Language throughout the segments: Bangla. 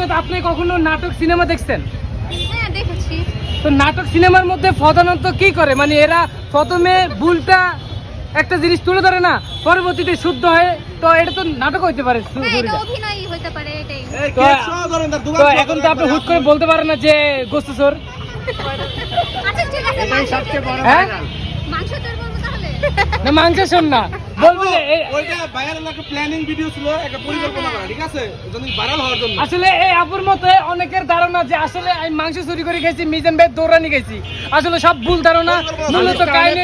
তো আপনি কখনো নাটক সিনেমা দেখছেন? হ্যাঁ দেখেছি। তো নাটক সিনেমার মধ্যে প্রধানত কি করে? মানে এরা প্রথমে ভুলটা একটা জিনিস তুলে ধরে না পরবর্তীতে শুদ্ধ হয় তো এটা তো নাটক হইতে পারে হ্যাঁ তো এখন তো আপনি হুট করে বলতে পারেন না যে গোস্ত চোর। আচ্ছা। হ্যাঁ? মাংস শোন না। বলব? যে এ- ওইটা ভাইরাল একটা প্ল্যানিং ভিডিও ছিল একটা পরিকল্পনা করা ঠিক আছে? যদি ভাইরাল হওয়ার জন্য। আসলে এই আপুর মতে অনেকের ধারণা যে আসলে আমি মাংস চুরি করে খেয়েছি মিজান ভাই দৌড়ানি খেয়েছি। আসলে সব ভুল ধারণা। মূলত কাহিনী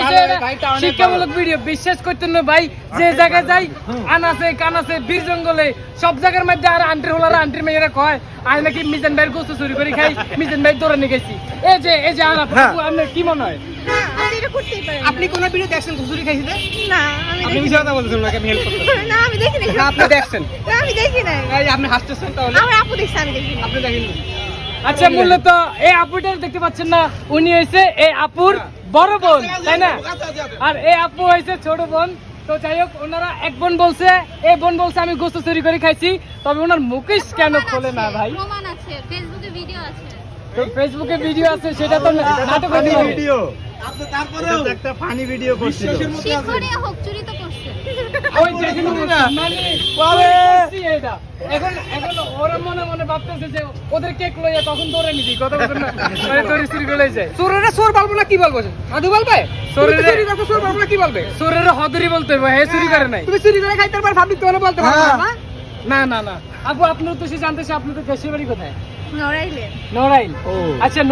শিক্ষামূলক ভিডিও বিশ্বাস করতেন না ভাই যে জায়গায় যাই আনাছে কানাছে বীর জঙ্গলে সব জায়গার মধ্যে আর আন্টির হলারা আন্টির মেয়েরা কয় আমি নাকি মিজান ভাইয়ের গোস্ত চুরি করে খাই মিজান ভাই দৌড়ানি খেয়েছি। এই যে এই যে আর আপু, আপনার কি মনে হয়? হ্যাঁ আপনি এটা করতেই পারেন। আপনি কোন ভিডিও দেখছেন চুরি খাইছি না। আপনি মিশে কথা বলছেন নাকি আমি হেল্প করতে না আমি দেখি নাই না আপনি দেখছেন। না আমি দেখি নাই এই আপনি হাসতেছেন তাহলে। আমার আপু দেখছে আমি দেখি আপনি দেখেন আচ্ছা মূলত এই আপুটা দেখতে পাচ্ছেন না উনি হয়েছে এই আপুর বড় বোন তাই না? আর এই আপু হয়েছে ছোট বোন। তো যাই হোক ওনারা এক বোন বলছে এই বোন বলছে আমি গোস্ত চুরি করে খাইছি। তবে ওনার মুকেশ কেন খোলে না ভাই? প্রমাণ আছে ফেসবুকে ভিডিও আছে। তো ফেসবুকে ভিডিও আছে সেটা তো নাটক ভিডিও একটা ফানি ভিডিও করছিল। বিশ্বাসের মধ্যে আছে। শিখরে হোক চুরি তো করছে। ওই দেখেন মানে এটা। এখন এখন ওরা মনে মনে ভাবতেছে যে ওদের কেক লইয়া তখন ধরে নিবি কত কত না। মানে তোর চুরি করে যায় চোরেরা চোর বলব না কি বলব সাধু বলবে? চোরেরা- চুরি করছ, চোর বলব না কি বলবে? চোরের হদরি বলতে হবে হে চুরি করে নাই। তুমি চুরি করে খাইতে পারো বলতে পারো হ্যাঁ। না না না না। আপু আপনার তো সে জানতে চাই আপনি তো দেশের বাড়ি কোথায়? নড়াইলে? নড়াইল। ও। আচ্ছা